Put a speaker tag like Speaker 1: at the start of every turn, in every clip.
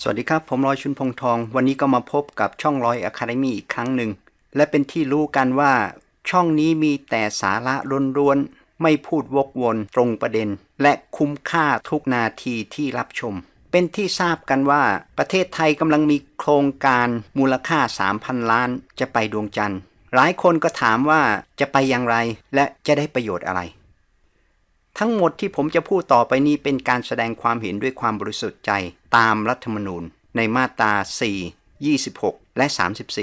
Speaker 1: สวัสดีครับ ผมรอยชุนพงทอง วันนี้ก็มาพบกับช่องรอยอะคาเดมีอีกครั้งหนึ่ง และเป็นที่รู้กันว่า ช่องนี้มีแต่สาระล้วนๆ ไม่พูดวกวนตรงประเด็น และคุ้มค่าทุกนาทีที่รับชม เป็นที่ทราบกันว่า ประเทศไทยกำลังมีโครงการมูลค่า 3,000 ล้านจะไปดวงจันทร์ หลายคนก็ถามว่าจะไปอย่างไรและจะได้ประโยชน์อะไร ทั้งหมดที่ผมจะพูดต่อไปนี้เป็นการแสดงความเห็นด้วยความบริสุทธิ์ใจตามรัฐธรรมนูญ ในมาตรา 4 26 และ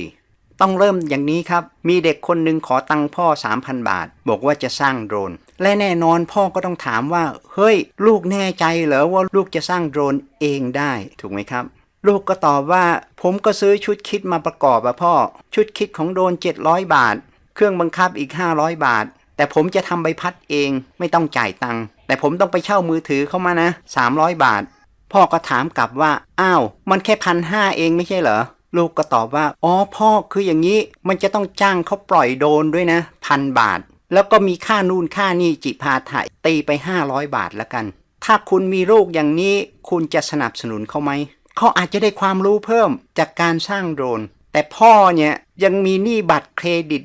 Speaker 1: 34 ต้องเริ่มอย่างนี้ครับ มีเด็กคนหนึ่งขอตังค์พ่อ 3,000 บาท บอกว่าจะสร้างโดรน และแน่นอนพ่อก็ต้องถามว่า เฮ้ย ลูกแน่ใจเหรอว่าลูกจะสร้างโดรนเองได้ถูกไหมครับลูกก็ตอบว่าผมก็ซื้อชุดคิดมาประกอบอะพ่อ ชุดคิดของโดรน700 บาท เครื่องบังคับอีก 500 บาท แต่ผมจะทำใบพัดเองไม่ต้องจ่ายตังค์แต่ผมต้องไปเช่ามือถือเข้ามานะ 300 บาท พ่อก็ถามกลับว่า อ้าว มันแค่พันห้าเองไม่ใช่เหรอ ลูกก็ตอบว่า อ๋อพ่อคืออย่างนี้ มันจะต้องจ้างเขาปล่อยโดนด้วยนะพันบาท แล้วก็มีค่านู่นค่านี่จิพาถ่ายตีไป 500 บาทแล้วกัน ถ้าคุณมีลูกอย่างนี้คุณจะสนับสนุนเขาไหม เขาอาจจะได้ความรู้เพิ่มจากการสร้างโดรน แต่พ่อเนี่ยยังมีหนี้บัตรเครดิต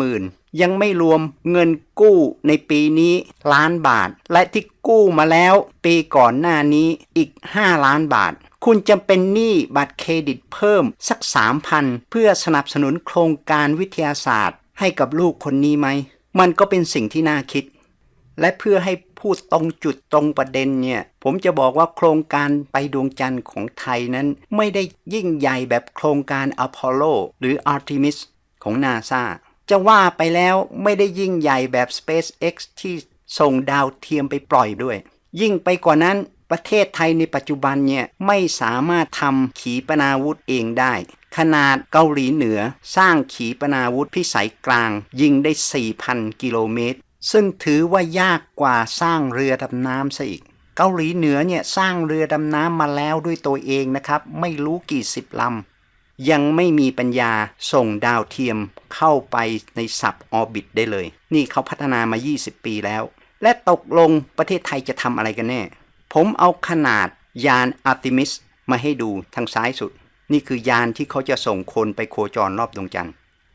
Speaker 1: 50,000 ยังไม่รวมเงินกู้ในปีนี้ล้านบาท และที่กู้มาแล้วปีก่อนหน้านี้อีก 5 ล้านบาท คุณจะเป็นหนี้บัตรเครดิตเพิ่มสัก 3,000 เพื่อสนับสนุนโครงการวิทยาศาสตร์ ให้กับลูกคนนี้ไหม มันก็เป็นสิ่งที่น่าคิด และเพื่อให้พูดตรงจุดตรงประเด็นเนี่ย ผมจะบอกว่าโครงการไปดวงจันทร์ของไทยนั้น ไม่ได้ยิ่งใหญ่แบบโครงการอพอลโลหรือ Artemis ของนาซา จะว่าไปแล้วไม่ได้ยิ่งใหญ่แบบ SpaceX ที่ส่งดาวเทียมไปปล่อยด้วย ยิ่งไปกว่านั้นประเทศไทยในปัจจุบันเนี่ยไม่สามารถทำขีปนาวุธเองได้ ขนาดเกาหลีเหนือสร้างขีปนาวุธพิสัยกลาง ยิงได้ 4,000 กิโลเมตร ซึ่งถือว่ายากกว่าสร้างเรือดำน้ำซะอีก เกาหลีเหนือเนี่ยสร้างเรือดำน้ำมาแล้วด้วยตัวเองนะครับ ไม่รู้กี่สิบลำ ยังไม่มีปัญญาส่งดาวเทียมเข้าไปในสับออร์บิทได้เลย นี่เขาพัฒนามา 20 ปีแล้ว และตกลงประเทศไทยจะทำอะไรกันแน่ ผมเอาขนาดยานอาร์ติมิสมาให้ดูทางซ้ายสุด นี่คือยานที่เขาจะส่งคนไปโคจรรอบดวงจันทร์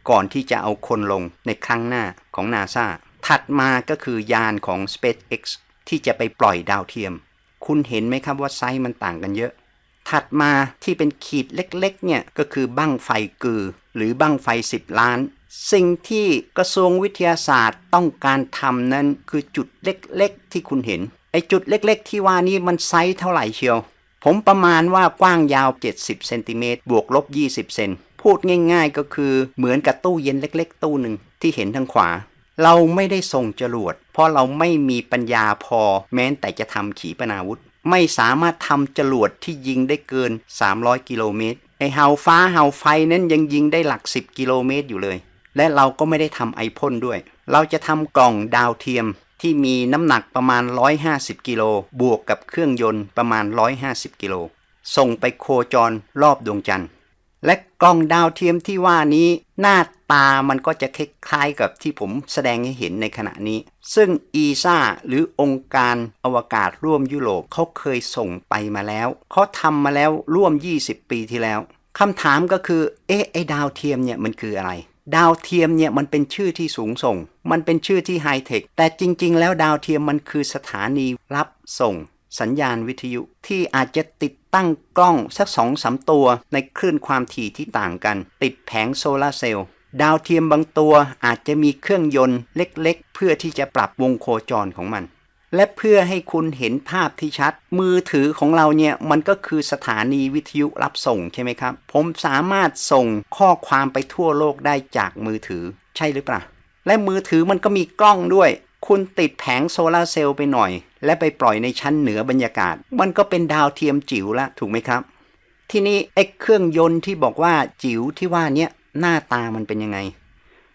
Speaker 1: ก่อนที่จะเอาคนลงในครั้งหน้าของนาซาถัดมาก็คือยานของ SpaceX ที่จะไปปล่อยดาวเทียม คุณเห็นไหมครับว่าไซส์มันต่างกันเยอะ ถัดมาที่เป็นขีดเล็กๆเนี่ยก็คือบั้งไฟกือ หรือบั้งไฟ 10 ล้าน สิ่งที่กระทรวงวิทยาศาสตร์ต้องการทำนั้นคือจุดเล็กๆ ที่คุณเห็นไอจุดเล็กๆ ที่ว่านี้มันไซส์เท่าไหร่เชียว ผมประมาณว่ากว้างยาว 70เซนติเมตรบวกลบ 20 เซนพูดง่ายๆก็คือเหมือนกับตู้เย็นเล็ก ๆ ตู้หนึ่งที่เห็นทางขวา เราไม่ได้ส่งจรวด เพราะเราไม่มีปัญญาพอแม้แต่จะทำขีปนาวุธ ไม่สามารถทำจรวดที่ยิงได้เกิน 300 กิโลเมตรไอเฮาฟ้าเฮาไฟนั้นยังยิงได้หลัก 10 กิโลเมตรอยู่เลย และเราก็ไม่ได้ทำไอพ่นด้วย เราจะทำกล่องดาวเทียมที่มีน้ำหนักประมาณ 150 กิโล บวกกับเครื่องยนต์ประมาณ 150 กิโล ส่งไปโคจรรอบดวงจันทร์ และกล้องดาวเทียมที่ว่านี้หน้าตามันก็จะคล้ายๆกับที่ผมแสดงให้เห็นในขณะนี้ ซึ่ง ESA หรือองค์การอวกาศร่วมยุโรปเขาเคยส่งไปมาแล้วเขาทำมาแล้วร่วม 20 ปีที่แล้วคำถามก็คือ เอ๊ะไอ้ดาวเทียมเนี่ยมันคืออะไร ดาวเทียมเนี่ยมันเป็นชื่อที่สูงส่ง มันเป็นชื่อที่ไฮเทค แต่จริง ๆ แล้วดาวเทียมมันคือสถานีรับส่ง สัญญาณวิทยุที่อาจจะติด ตั้งกล้องสักสองสามตัวในคลื่นความถี่ที่ต่างกัน ติดแผงโซลาร์เซลล์ดาวเทียมบางตัวอาจจะมีเครื่องยนต์เล็กๆ เพื่อที่จะปรับวงโคจรของมัน และเพื่อให้คุณเห็นภาพที่ชัด มือถือของเราเนี่ยมันก็คือสถานีวิทยุรับส่งใช่ไหมครับ ผมสามารถส่งข้อความไปทั่วโลกได้จากมือถือใช่หรือเปล่า และมือถือมันก็มีกล้องด้วย คุณติดแผงโซลาร์เซลล์ไปหน่อย และไปปล่อยในชั้นเหนือบรรยากาศ มันก็เป็นดาวเทียมจิ๋วละถูกไหมครับ ทีนี้ไอ้เครื่องยนต์ที่บอกว่าจิ๋วที่ว่าเนี้ยหน้าตามันเป็นยังไง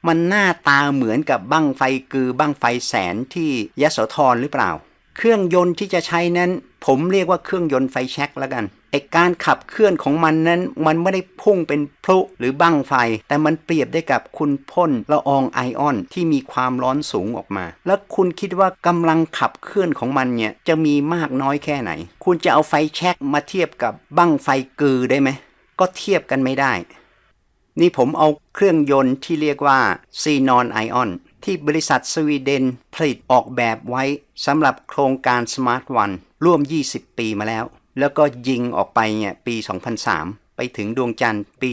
Speaker 1: มันหน้าตาเหมือนกับบั้งไฟกือบั้งไฟแสนที่ยโสธรหรือเปล่า เครื่องยนต์ที่จะใช้นั้น ผมเรียกว่าเครื่องยนต์ไฟแช็กแล้วกันไอการขับเคลื่อนของมันนั้น มันไม่ได้พุ่งเป็นพลุหรือบั้งไฟ แต่มันเปรียบได้กับคุณพ่นละอองไอออนที่มีความร้อนสูงออกมา แล้วคุณคิดว่ากำลังขับเคลื่อนของมันเนี่ยจะมีมากน้อยแค่ไหน คุณจะเอาไฟแช็กมาเทียบกับบั้งไฟกือได้ไหม ก็เทียบกันไม่ได้ นี่ผมเอาเครื่องยนต์ที่เรียกว่าซีนอนไอออน ที่บริษัทสวีเดนผลิตออกแบบไว้สำหรับโครงการ Smart One ร่วม 20 ปีมาแล้ว แล้วก็ยิงออกไปเนี่ยปี 2003 ไปถึงดวงจันทร์ปี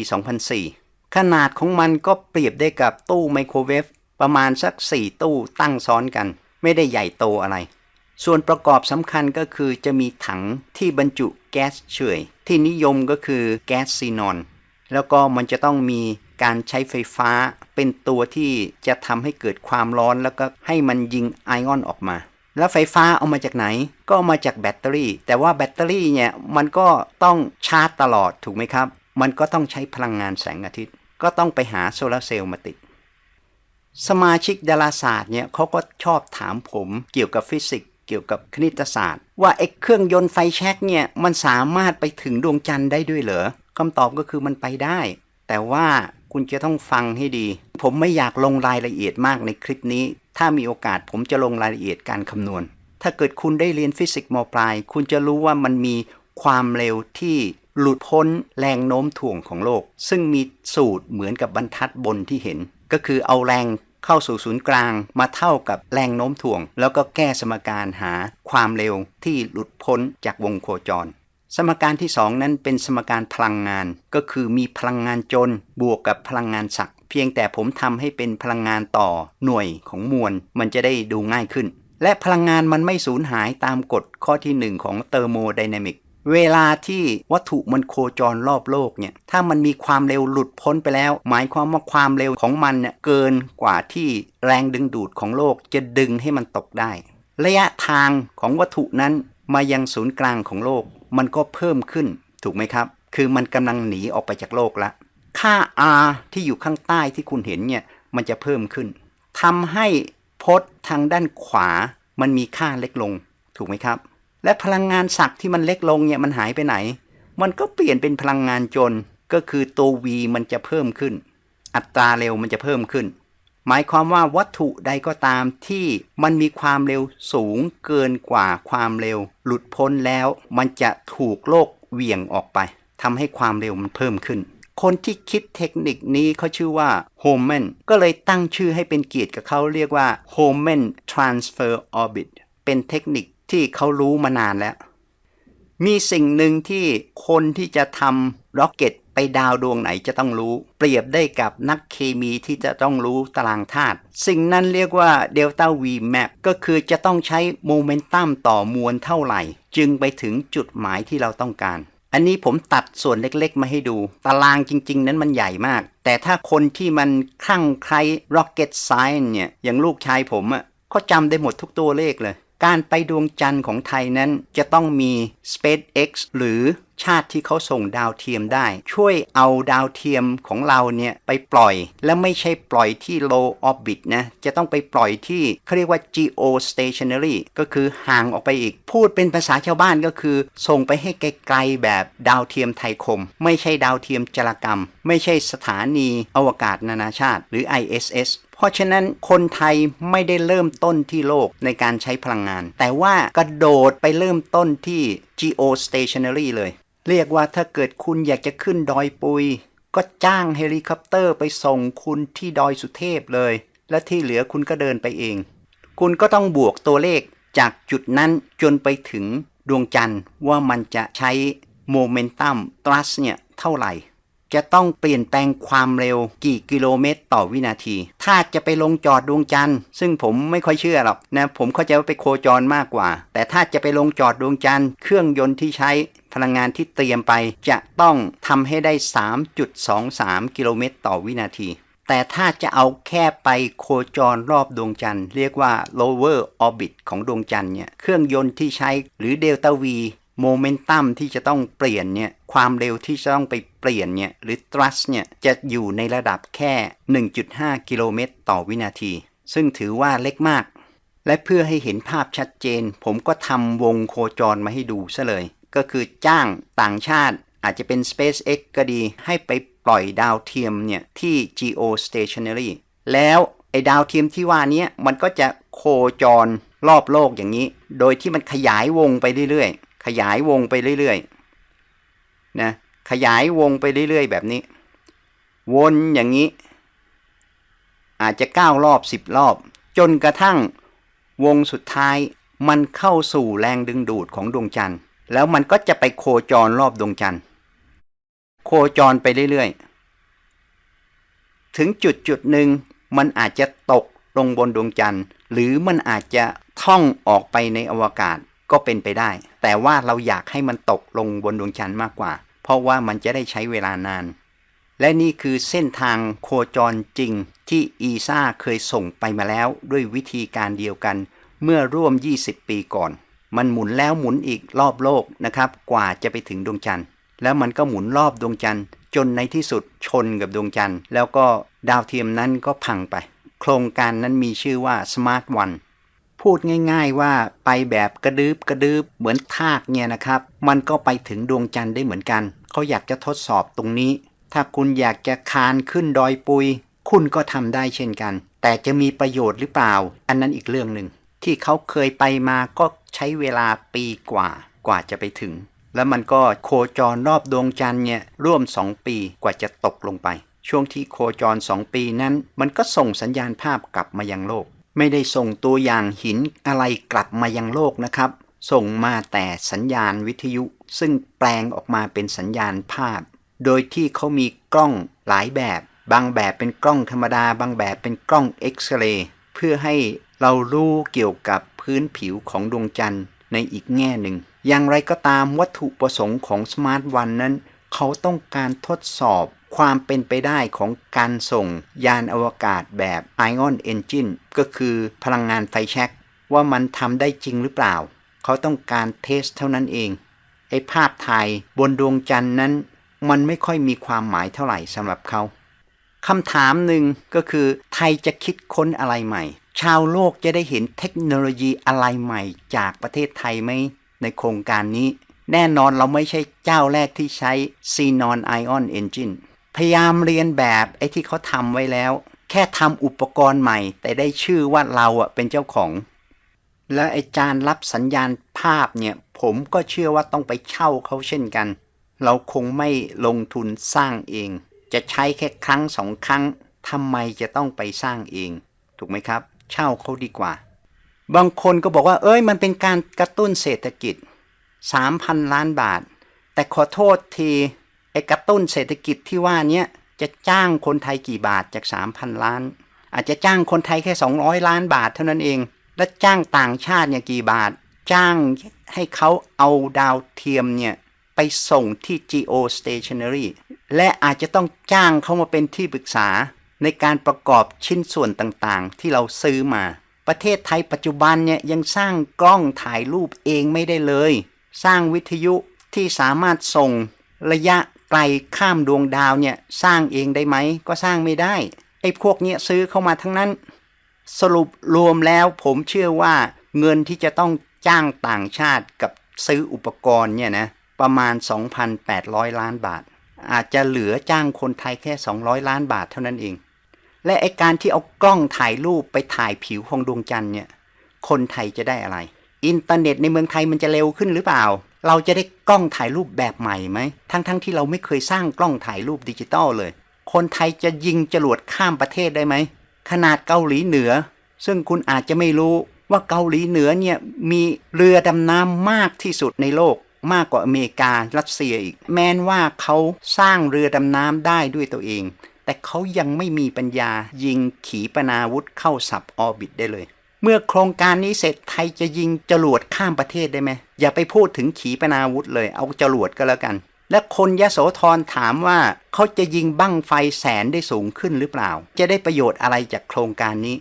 Speaker 1: 2004 ขนาดของมันก็เปรียบได้กับตู้ไมโครเวฟประมาณสัก 4 ตู้ตั้งซ้อนกัน ไม่ได้ใหญ่โตอะไร ส่วนประกอบสำคัญก็คือจะมีถังที่บรรจุแก๊สเฉยที่นิยมก็คือแก๊สซีนอน แล้วก็มันจะต้องมี การใช้ไฟฟ้า เป็นตัวที่จะทำให้เกิดความร้อนแล้วก็ให้มันยิงไอออนออกมา แล้วไฟฟ้าเอามาจากไหน ก็มาจากแบตเตอรี่ แต่ว่าแบตเตอรี่เนี่ยมันก็ต้องชาร์จตลอดถูกไหมครับ มันก็ต้องใช้พลังงานแสงอาทิตย์ ก็ต้องไปหาโซลาร์เซลล์มาติด สมาชิกดาราศาสตร์เนี่ยเขาก็ชอบถามผมเกี่ยวกับฟิสิกส์เกี่ยวกับคณิตศาสตร์ ว่าไอ้เครื่องยนต์ไฟแช็กเนี่ยมันสามารถไปถึงดวงจันทร์ได้ด้วยเหรอคำตอบก็คือมันไปได้ แต่ว่า คุณจะต้องฟังให้ดี ผมไม่อยากลงรายละเอียดมากในคลิปนี้ ถ้ามีโอกาสผมจะลงรายละเอียดการคำนวณ ถ้าเกิดคุณได้เรียนฟิสิกส์มปลาย คุณจะรู้ว่ามันมีความเร็วที่หลุดพ้นแรงโน้มถ่วงของโลก ซึ่งมีสูตรเหมือนกับบรรทัดบนที่เห็น ก็คือเอาแรงเข้าสู่ศูนย์กลางมาเท่ากับแรงโน้มถ่วง แล้วก็แก้สมการหาความเร็วที่หลุดพ้นจากวงโคจร สมการที่ 2 นั้นเป็นสมการพลังงาน ก็คือมีพลังงานจนบวกกับพลังงานศักเพียงแต่ผมทำให้เป็นพลังงานต่อหน่วยของมวล มันจะได้ดูง่ายขึ้น และพลังงานมันไม่สูญหายตามกฎข้อที่ 1 ของเทอร์โมไดนามิกเวลาที่วัตถุมันโคจรรอบโลกเนี่ย ถ้ามันมีความเร็วหลุดพ้นไปแล้ว หมายความว่าความเร็วของมันเนี่ยเกินกว่าที่แรงดึงดูดของโลกจะดึงให้มันตกได้ ระยะทางของวัตถุนั้นมายังศูนย์กลางของโลก มันก็เพิ่มขึ้นถูกไหมครับ คือมันกำลังหนีออกไปจากโลกละ ค่า r ที่อยู่ข้างใต้ที่คุณเห็นเนี่ยมันจะเพิ่มขึ้นทำให้พจน์ทางด้านขวา มันมีค่าเล็กลงถูกไหมครับ และพลังงานศักดิ์ที่มันเล็กลงเนี่ยมันหายไปไหน มันก็เปลี่ยนเป็นพลังงานจนก็คือตัว v มันจะเพิ่มขึ้น อัตราเร็วมันจะเพิ่มขึ้น หมายความว่าวัตถุใดก็ตามที่มันมีความเร็วสูงเกินกว่าความเร็ว หลุดพ้นแล้วมันจะถูกโลกเหวี่ยงออกไปทำให้ความเร็วมันเพิ่มขึ้น คนที่คิดเทคนิคนี้เขาชื่อว่าโฮมแมนก็เลยตั้งชื่อให้เป็นเกียรติกับเขาเรียกว่าโฮมแมน transfer orbit เป็นเทคนิคที่เขารู้มานานแล้ว มีสิ่งหนึ่งที่คนที่จะทำร็อกเก็ต ไปดาวดวงไหนจะต้องรู้ เปรียบได้กับนักเคมีที่จะต้องรู้ตารางธาตุสิ่งนั้นเรียกว่า Delta V Map ก็คือจะต้องใช้โมเมนตัมต่อมวลเท่าไหร่ จึงไปถึงจุดหมายที่เราต้องการ อันนี้ผมตัดส่วนเล็กๆ มาให้ดู ตารางจริง ๆ นั้นมันใหญ่มาก แต่ถ้าคนที่มันคลั่งไคล้ Rocket Science เนี่ยอย่างลูกชายผมอะ่ะเขาจำได้หมดทุกตัวเลขเลยการไปดวงจันทร์ของไทยนั้นจะต้องมี SpaceX หรือ ชาติที่เขาส่งดาวเทียมได้ ช่วยเอาดาวเทียมของเราเนี่ยไปปล่อย และไม่ใช่ปล่อยที่ low orbit นะ จะต้องไปปล่อยที่เขาเรียกว่า geostationary ก็คือห่างออกไปอีก พูดเป็นภาษาชาวบ้านก็คือ ส่งไปให้ไกลๆแบบดาวเทียมไทยคม ไม่ใช่ดาวเทียมจรกรรม ไม่ใช่สถานีอวกาศนานาชาติ หรือ ISS เพราะฉะนั้นคนไทยไม่ได้เริ่มต้นที่โลกในการใช้พลังงาน แต่ว่ากระโดดไปเริ่มต้นที่ geostationary เลย เรียกว่าถ้าเกิดคุณอยากจะขึ้นดอยปุย ก็จ้างเฮลิคอปเตอร์ไปส่งคุณที่ดอยสุเทพเลย และที่เหลือคุณก็เดินไปเอง คุณก็ต้องบวกตัวเลขจากจุดนั้นจนไปถึงดวงจันทร์ว่ามันจะใช้โมเมนตัมตรัสเนี่ยเท่าไหร่ จะต้องเปลี่ยนแปลงความเร็วกี่กิโลเมตรต่อวินาที ถ้าจะไปลงจอดดวงจันทร์ ซึ่งผมไม่ค่อยเชื่อหรอกนะ ผมเข้าใจว่าไปโคจรมากกว่า แต่ถ้าจะไปลงจอดดวงจันทร์ เครื่องยนต์ที่ใช้พลังงานที่เตรียมไป จะต้องทำให้ได้ 3.23 กิโลเมตรต่อวินาที แต่ถ้าจะเอาแค่ไปโคจรรอบดวงจันทร์ เรียกว่า lower orbit ของดวงจันทร์เนี่ย เครื่องยนต์ที่ใช้หรือ delta v โมเมนตัมที่จะต้องเปลี่ยนเนี่ยความเร็วที่จะต้องไปเปลี่ยนเนี่ยหรือ thrust เนี่ยจะอยู่ในระดับแค่ 1.5 กิโลเมตรต่อวินาที ซึ่งถือว่าเล็กมาก และเพื่อให้เห็นภาพชัดเจน ผมก็ทำวงโคจรมาให้ดูซะเลย ก็คือจ้างต่างชาติอาจจะเป็น SpaceX ก็ดี ให้ไปปล่อยดาวเทียมเนี่ยที่ geostationary แล้วไอ้ดาวเทียมที่ว่านี้มันก็จะโคจรรอบโลกอย่างนี้ โดยที่มันขยายวงไปเรื่อยๆ ขยายวงไปเรื่อยๆนะขยายวงไปเรื่อยๆ แบบนี้ วนอย่างนี้ อาจจะเก้ารอบสิบรอบ จนกระทั่งวงสุดท้ายมันเข้าสู่แรงดึงดูดของดวงจันทร์ แล้วมันก็จะไปโคจรรอบดวงจันทร์ โคจรไปเรื่อยๆ ถึงจุดจุดหนึ่งมันอาจจะตกลงบนดวงจันทร์ หรือมันอาจจะท่องออกไปในอวกาศ ก็เป็นไปได้ แต่ว่าเราอยากให้มันตกลงบนดวงจันทร์มากกว่า เพราะว่ามันจะได้ใช้เวลานาน และนี่คือเส้นทางโคจรจริงที่อีซ่าเคยส่งไปมาแล้วด้วยวิธีการเดียวกัน เมื่อร่วม 20 ปีก่อน มันหมุนแล้วหมุนอีกรอบโลกนะครับ กว่าจะไปถึงดวงจันทร์ แล้วมันก็หมุนรอบดวงจันทร์ จนในที่สุดชนกับดวงจันทร์ แล้วก็ดาวเทียมนั้นก็พังไป โครงการนั้นมีชื่อว่า Smart One พูดง่าย ๆว่าไปแบบกระดืบกระดืบเหมือนทากเนี่ยนะครับ มันก็ไปถึงดวงจันทร์ได้เหมือนกัน เขาอยากจะทดสอบตรงนี้ ถ้าคุณอยากจะคานขึ้นดอยปุย คุณก็ทำได้เช่นกัน แต่จะมีประโยชน์หรือเปล่า อันนั้นอีกเรื่องหนึ่งที่เขาเคยไปมาก็ใช้เวลาปีกว่ากว่าจะไปถึง แล้วมันก็โคจรรอบดวงจันทร์เนี่ยร่วม 2 ปีกว่าจะตกลงไป ช่วงที่โคจร 2 ปีนั้น มันก็ส่งสัญญาณภาพกลับมายังโลก ไม่ได้ส่งตัวอย่างหินอะไรกลับมายังโลกนะครับ ส่งมาแต่สัญญาณวิทยุ ซึ่งแปลงออกมาเป็นสัญญาณภาพ โดยที่เขามีกล้องหลายแบบ บางแบบเป็นกล้องธรรมดา บางแบบเป็นกล้องเอ็กซเรย์เพื่อให้เรารู้เกี่ยวกับพื้นผิวของดวงจันทร์ในอีกแง่หนึ่ง อย่างไรก็ตามวัตถุประสงค์ของ Smart One นั้น เขาต้องการทดสอบ ความเป็นไปได้ของการส่งยานอวกาศแบบ Ion Engine ก็คือพลังงานไฟแช็กว่ามันทำได้จริงหรือเปล่า เขาต้องการเทสเท่านั้นเอง ไอ้ภาพถ่ายบนดวงจันทร์นั้น มันไม่ค่อยมีความหมายเท่าไหร่สำหรับเขาคำถามหนึ่งก็คือไทยจะคิดค้นอะไรใหม่ ชาวโลกจะได้เห็นเทคโนโลยีอะไรใหม่ จากประเทศไทยไหมในโครงการนี้ แน่นอนเราไม่ใช่เจ้าแรกที่ใช้ Xenon Ion Engine พยายามเรียนแบบไอ้ที่เขาทำไว้แล้ว แค่ทำอุปกรณ์ใหม่ แต่ได้ชื่อว่าเราอะเป็นเจ้าของ และไอ้จานรับสัญญาณภาพเนี่ย ผมก็เชื่อว่าต้องไปเช่าเขาเช่นกัน เราคงไม่ลงทุนสร้างเอง จะใช้แค่ครั้งสองครั้งทำไมจะต้องไปสร้างเอง ถูกไหมครับ เช่าเขาดีกว่า บางคนก็บอกว่า เอ้ย มันเป็นการกระตุ้นเศรษฐกิจ 3,000 ล้านบาท แต่ขอโทษที ไอ้กระตุ้นเศรษฐกิจที่ว่านี้จะจ้างคนไทยกี่บาทจาก 3,000 ล้าน อาจจะจ้างคนไทยแค่ 200 ล้านบาทเท่านั้นเอง และจ้างต่างชาติเนี่ยกี่บาท จ้างให้เขาเอาดาวเทียมเนี่ยไปส่งที่ geostationary และอาจจะต้องจ้างเขามาเป็นที่ปรึกษาในการประกอบชิ้นส่วนต่างๆ ที่เราซื้อมา ประเทศไทยปัจจุบันเนี่ยยังสร้างกล้องถ่ายรูปเองไม่ได้เลย สร้างวิทยุที่สามารถส่งระยะ ไกลข้ามดวงดาวเนี่ยสร้างเองได้ไหมก็สร้างไม่ได้ไอ้พวกเนี้ยซื้อเข้ามาทั้งนั้น สรุปรวมแล้วผมเชื่อว่าเงินที่จะต้องจ้างต่างชาติกับซื้ออุปกรณ์เนี่ยนะประมาณ 2,800 ล้านบาท อาจจะเหลือจ้างคนไทยแค่ 200 ล้านบาทเท่านั้นเอง และไอการที่เอากล้องถ่ายรูปไปถ่ายผิวของดวงจันทร์เนี่ยคนไทยจะได้อะไร อินเทอร์เน็ตในเมืองไทยมันจะเร็วขึ้นหรือเปล่า เราจะได้กล้องถ่ายรูปแบบใหม่ไหม ทั้งๆทที่เราไม่เคยสร้างกล้องถ่ายรูปดิจิตอลเลย คนไทยจะยิงจรวดข้ามประเทศได้ไหม ขนาดเกาหลีเหนือ ซึ่งคุณอาจจะไม่รู้ว่าเกาหลีเหนือเนี่ยมีเรือดำน้ำมากที่สุดในโลกมากกว่าอเมริการัสเซียอีก แม้นว่าเขาสร้างเรือดำน้ำได้ด้วยตัวเอง แต่เขายังไม่มีปัญญายิงขีปนาวุธเข้าสับออร์บิทได้เลย มื่อโครงการนี้เสร็จไทยจะยิงจรวดข้ามประเทศได้ไหมอย่าไปพูดถึงขีปนาวุธเลย เอาจรวดก็แล้วกัน และคนยะโสธรถามว่าเขาจะยิงบั้งไฟแสนได้สูงขึ้นหรือเปล่า จะได้ประโยชน์อะไรจากโครงการนี้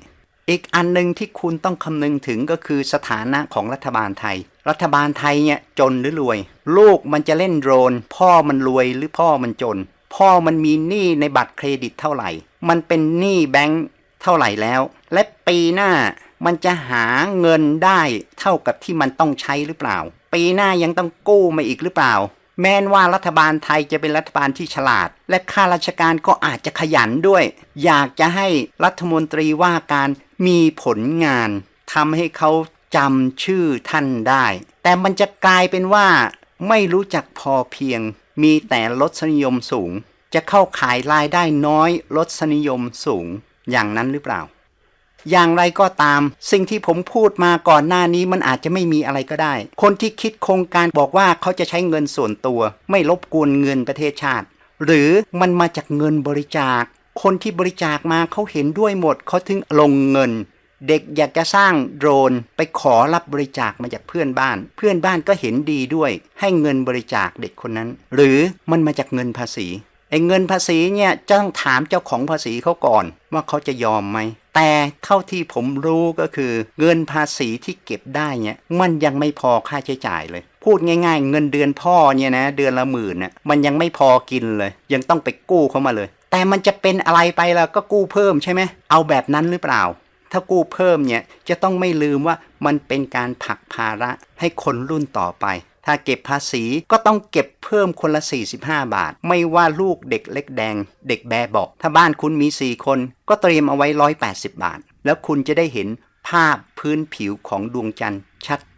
Speaker 1: อีกอันหนึ่งที่คุณต้องคำนึงถึงก็คือสถานะของรัฐบาลไทย รัฐบาลไทยเนี่ยจนหรือรวย ลูกมันจะเล่นโดรน พ่อมันรวยหรือพ่อมันจน พ่อมันมีหนี้ในบัตรเครดิตเท่าไหร่ มันเป็นหนี้แบงค์เท่าไหร่แล้ว และปีหน้า มันจะหาเงินได้เท่ากับที่มันต้องใช้หรือเปล่า ปีหน้ายังต้องกู้มาอีกหรือเปล่า แม้นว่ารัฐบาลไทยจะเป็นรัฐบาลที่ฉลาด และข้าราชการก็อาจจะขยันด้วย อยากจะให้รัฐมนตรีว่าการมีผลงานทำให้เขาจำชื่อท่านได้ แต่มันจะกลายเป็นว่า ไม่รู้จักพอเพียง มีแต่ลดนิยมสูง จะเข้าขายรายได้น้อยลดนิยมสูง อย่างนั้นหรือเปล่า อย่างไรก็ตาม สิ่งที่ผมพูดมาก่อนหน้านี้มันอาจจะไม่มีอะไรก็ได้ คนที่คิดโครงการบอกว่าเขาจะใช้เงินส่วนตัว ไม่รบกวนเงินประเทศชาติ หรือมันมาจากเงินบริจาค คนที่บริจาคมาเขาเห็นด้วยหมดเขาถึงลงเงิน เด็กอยากจะสร้างโดรนไปขอรับบริจาคมาจากเพื่อนบ้าน เพื่อนบ้านก็เห็นดีด้วย ให้เงินบริจาคเด็กคนนั้น หรือมันมาจากเงินภาษี ไอ้เงินภาษีเนี่ยจะต้องถามเจ้าของภาษีเขาก่อน ว่าเขาจะยอมไหม แต่เท่าที่ผมรู้ก็คือ เงินภาษีที่เก็บได้เนี่ยมันยังไม่พอค่าใช้จ่ายเลย พูดง่าย ๆ เงินเดือนพ่อเนี่ยนะเดือนละหมื่นน่ะมันยังไม่พอกินเลย ยังต้องไปกู้เขามาเลย แต่มันจะเป็นอะไรไปล่ะก็กู้เพิ่มใช่ไหมเอาแบบนั้นหรือเปล่าถ้ากู้เพิ่มเนี่ยจะต้องไม่ลืมว่ามันเป็นการผลักภาระให้คนรุ่นต่อไป ถ้าเก็บภาษีก็ต้องเก็บเพิ่มคนละ 45 บาท ไม่ว่าลูกเด็กเล็กแดง เด็กแบเบอกถ้าบ้านคุณมี 4 คน ก็เตรียมเอาไว้ 180 บาท แล้วคุณจะได้เห็นภาพพื้นผิวของดวงจันทร์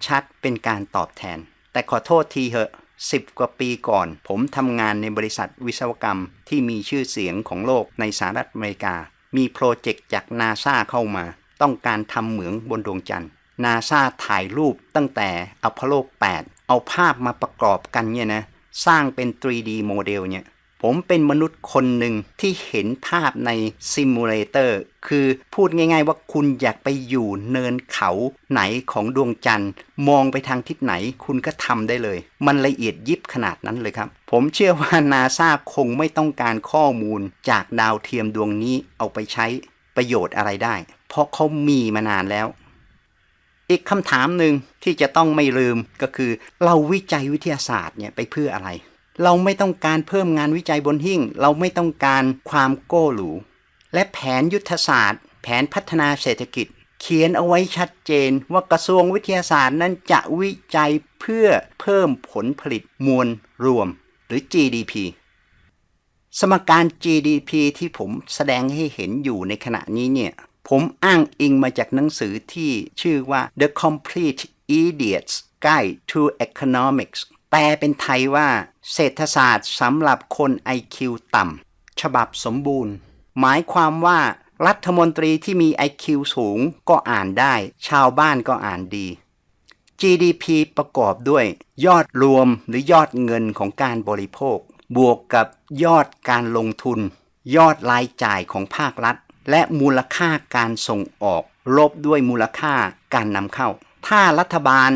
Speaker 1: ชัดๆ เป็นการตอบแทน แต่ขอโทษทีเหอะ10กว่าปีก่อน ผมทำงานในบริษัทวิศวกรรมที่มีชื่อเสียงของโลกในสหรัฐอเมริกา มีโปรเจกต์จากนาซาเข้ามา ต้องการทำเหมืองบนดวงจันทร์นาซาถ่ายรูปตั้งแต่อพอลโล 8 เอาภาพมาประกอบกันเนี่ยนะสร้างเป็น 3D โมเดลเนี่ยผมเป็นมนุษย์คนหนึ่งที่เห็นภาพในซิมูเลเตอร์คือพูดง่าย ๆ ว่าคุณอยากไปอยู่เนินเขาไหนของดวงจันทร์ มองไปทางทิศไหนคุณก็ทำได้เลย มันละเอียดยิบขนาดนั้นเลยครับ ผมเชื่อว่านาซาคงไม่ต้องการข้อมูลจากดาวเทียมดวงนี้เอาไปใช้ประโยชน์อะไรได้ เพราะเขามีมานานแล้ว อีกคำถามหนึ่งที่จะต้องไม่ลืมก็คือ เราวิจัยวิทยาศาสตร์เนี่ยไปเพื่ออะไร เราไม่ต้องการเพิ่มงานวิจัยบนหิ้ง เราไม่ต้องการความโก้หรู และแผนยุทธศาสตร์ แผนพัฒนาเศรษฐกิจ เขียนเอาไว้ชัดเจนว่ากระทรวงวิทยาศาสตร์นั้นจะวิจัยเพื่อเพิ่มผลผลิตมวลรวม หรือ GDP สมการ GDP ที่ผมแสดงให้เห็นอยู่ในขณะนี้เนี่ย ผมอ้างอิงมาจากหนังสือที่ชื่อว่า The Complete Idiot's Guide to Economics แปลเป็นไทยว่า เศรษฐศาสตร์สำหรับคน IQ ต่ำ ฉบับสมบูรณ์ หมายความว่ารัฐมนตรีที่มี IQ สูงก็อ่านได้ ชาวบ้านก็อ่านดี GDP ประกอบด้วย ยอดรวมหรือยอดเงินของการบริโภค บวกกับยอดการลงทุน ยอดรายจ่ายของภาครัฐ และมูลค่าการส่งออก ลบด้วยมูลค่าการนำเข้า ถ้ารัฐบาล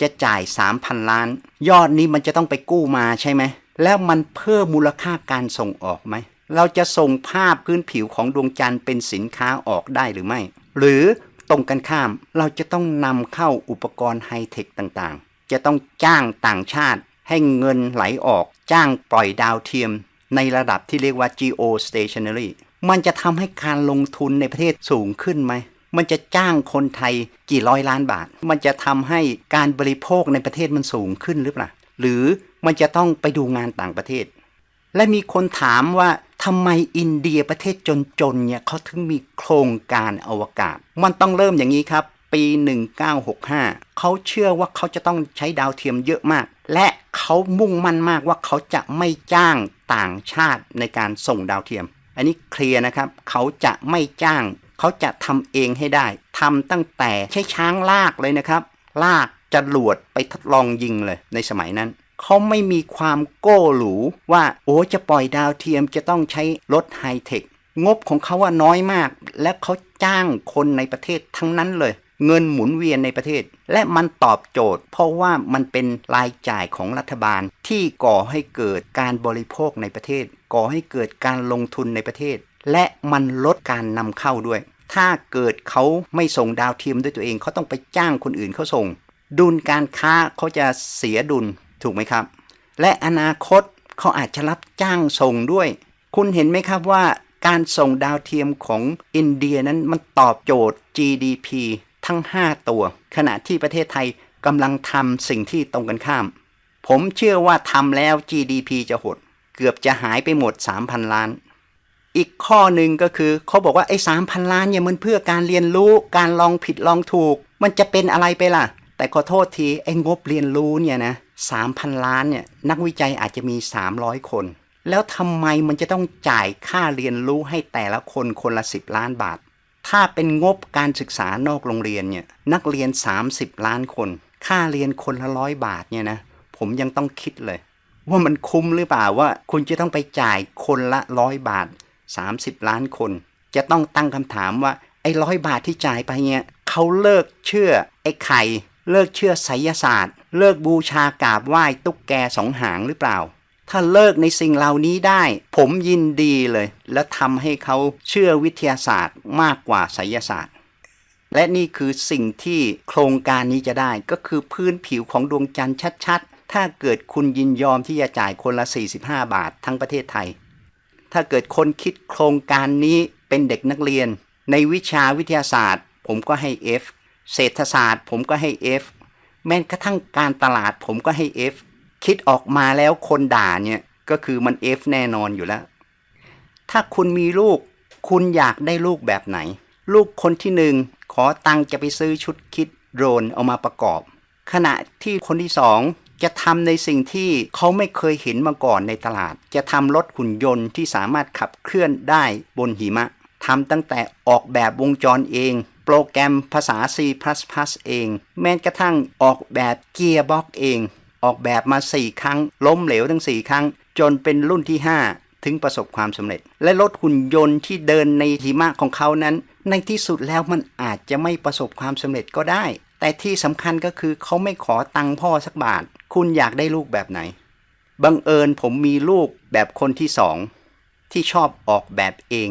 Speaker 1: จะจ่าย 3,000 ล้าน ยอดนี้มันจะต้องไปกู้มาใช่ไหม แล้วมันเพิ่มมูลค่าการส่งออกไหม เราจะส่งภาพพื้นผิวของดวงจันทร์เป็นสินค้าออกได้หรือไม่ หรือตรงกันข้ามเราจะต้องนำเข้าอุปกรณ์ไฮเทคต่างๆ จะต้องจ้างต่างชาติให้เงินไหลออก จ้างปล่อยดาวเทียม ในระดับที่เรียกว่า geostationary มันจะทำให้การลงทุนในประเทศสูงขึ้นไหม มันจะจ้างคนไทยกี่ร้อยล้านบาท มันจะทำให้การบริโภคในประเทศมันสูงขึ้นหรือเปล่า หรือมันจะต้องไปดูงานต่างประเทศ และมีคนถามว่าทำไมอินเดียประเทศจนๆเนี่ยเขาถึงมีโครงการอวกาศ มันต้องเริ่มอย่างนี้ครับ ปี 1965 เขาเชื่อว่าเขาจะต้องใช้ดาวเทียมเยอะมาก และเขามุ่งมั่นมากว่าเขาจะไม่จ้างต่างชาติในการส่งดาวเทียม อันนี้เคลียร์นะครับ เขาจะไม่จ้าง เขาจะทำเองให้ได้ทำตั้งแต่ใช้ช้างลากเลยนะครับ ลากจรวดไปทดลองยิงเลยในสมัยนั้นเขาไม่มีความโก้หรูว่าโอ้จะปล่อยดาวเทียมจะต้องใช้รถไฮเทคงบของเขาว่าน้อยมาก และเขาจ้างคนในประเทศทั้งนั้นเลย เงินหมุนเวียนในประเทศ และมันตอบโจทย์ เพราะว่ามันเป็นรายจ่ายของรัฐบาลที่ก่อให้เกิดการบริโภคในประเทศ ก่อให้เกิดการลงทุนในประเทศ และมันลดการนำเข้าด้วย ถ้าเกิดเขาไม่ส่งดาวเทียมด้วยตัวเองเขาต้องไปจ้างคนอื่นเขาส่ง ดุลการค้าเขาจะเสียดุลถูกไหมครับ และอนาคตเขาอาจจะรับจ้างส่งด้วย คุณเห็นไหมครับว่าการส่งดาวเทียมของอินเดียนั้นมันตอบโจทย์ GDP ททั้ง 5 ตัว ขณะที่ประเทศไทยกำลังทำสิ่งที่ตรงกันข้าม ผมเชื่อว่าทำแล้ว GDP จะหด เกือบจะหายไปหมด 3,000 ล้าน อีกข้อหนึ่งก็คือเขาบอกว่าไอ้สามพันล้านเนี่ยมันเพื่อการเรียนรู้การลองผิดลองถูก มันจะเป็นอะไรไปล่ะ แต่ขอโทษทีไอ้งบเรียนรู้เนี่ยนะสามพันล้านเนี่ยนักวิจัยอาจจะมี 300 คน แล้วทำไมมันจะต้องจ่ายค่าเรียนรู้ให้แต่ละคนคนละ 10 ล้านบาท ถ้าเป็นงบการศึกษานอกโรงเรียนเนี่ยนักเรียน 30 ล้านคน ค่าเรียนคนละร้อยบาทเนี่ยนะผมยังต้องคิดเลย ว่ามันคุ้มหรือเปล่าว่าคุณจะต้องไปจ่ายคนละร้อยบาท 30 ล้านคน จะต้องตั้งคำถามว่าไอ้ร้อยบาทที่จ่ายไปเนี่ยเขาเลิกเชื่อไอ้ไข่ เลิกเชื่อไสยศาสตร์ เลิกบูชากราบไหว้ตุ๊กแกสองหางหรือเปล่า ถ้าเลิกในสิ่งเหล่านี้ได้ ผมยินดีเลย และทำให้เขาเชื่อวิทยาศาสตร์มากกว่าไสยศาสตร์และนี่คือสิ่งที่โครงการนี้จะได้ก็คือพื้นผิวของดวงจันทร์ชัด ถ้าเกิดคุณยินยอมที่จะจ่ายคนละ 45 บาททั้งประเทศไทย ถ้าเกิดคนคิดโครงการนี้เป็นเด็กนักเรียน ในวิชาวิทยาศาสตร์ ผมก็ให้ F เศรษฐศาสตร์ ผมก็ให้ F แม้กระทั่งการตลาดผมก็ให้ F คิดออกมาแล้วคนด่าเนี่ยก็คือมัน F แน่นอนอยู่แล้ว ถ้าคุณมีลูก คุณอยากได้ลูกแบบไหน ลูกคนที่หนึ่งขอตังค์จะไปซื้อชุดคิดโดรนเอามาประกอบ ขณะที่คนที่สอง จะทำในสิ่งที่เขาไม่เคยเห็นมาก่อนในตลาด จะทำรถหุ่นยนต์ที่สามารถขับเคลื่อนได้บนหิมะทำตั้งแต่ออกแบบวงจรเอง โปรแกรมภาษา C++ เอง แม้กระทั่งออกแบบเกียร์บ็อกเอง ออกแบบมา 4 ครั้ง ล้มเหลวทั้ง 4 ครั้ง จนเป็นรุ่นที่ 5 ถึงประสบความสำเร็จ และรถหุ่นยนต์ที่เดินในหิมะของเขานั้น ในที่สุดแล้วมันอาจจะไม่ประสบความสำเร็จก็ได้ แต่ที่สำคัญก็คือเขาไม่ขอตังค์พ่อสักบาท คุณอยากได้ลูกแบบไหน บังเอิญผมมีลูกแบบคนที่สอง ที่ชอบออกแบบเอง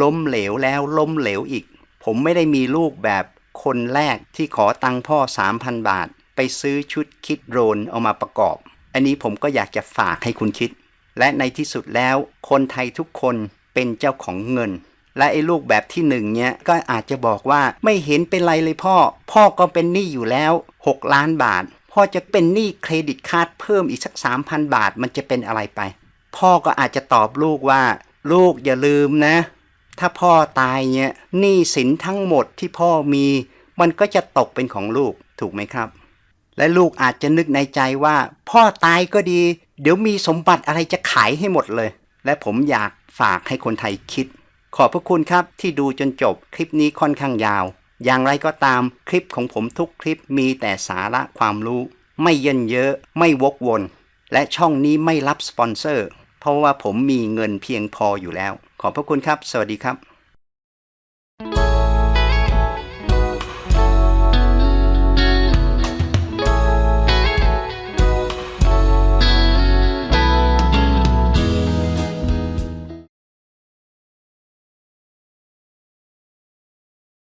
Speaker 1: ล้มเหลวแล้วล้มเหลวอีก ผมไม่ได้มีลูกแบบคนแรกที่ขอตังค์พ่อ 3,000 บาท ไปซื้อชุดคิดโดรนเอามาประกอบ อันนี้ผมก็อยากจะฝากให้คุณคิด และในที่สุดแล้วคนไทยทุกคนเป็นเจ้าของเงิน และไอ้ลูกแบบที่หนึ่งเนี่ยก็อาจจะบอกว่าไม่เห็นเป็นไรเลยพ่อ พ่อก็เป็นหนี้อยู่แล้ว 6 ล้านบาท พ่อจะเป็นหนี้เครดิตการ์ดเพิ่มอีกสัก 3,000 บาทมันจะเป็นอะไรไป พ่อก็อาจจะตอบลูกว่า ลูกอย่าลืมนะ ถ้าพ่อตายเนี่ยหนี้สินทั้งหมดที่พ่อมี มันก็จะตกเป็นของลูกถูกไหมครับ และลูกอาจจะนึกในใจว่า พ่อตายก็ดี เดี๋ยวมีสมบัติอะไรจะขายให้หมดเลย และผมอยากฝากให้คนไทยคิด ขอบพระคุณครับที่ดูจนจบคลิปนี้ค่อนข้างยาว อย่างไรก็ตามคลิปของผมทุกคลิปมีแต่สาระความรู้ ไม่เยินเยอะ ไม่วกวน และช่องนี้ไม่รับสปอนเซอร์ เพราะว่าผมมีเงินเพียงพออยู่แล้ว ขอบพระคุณครับ สวัสดีครับ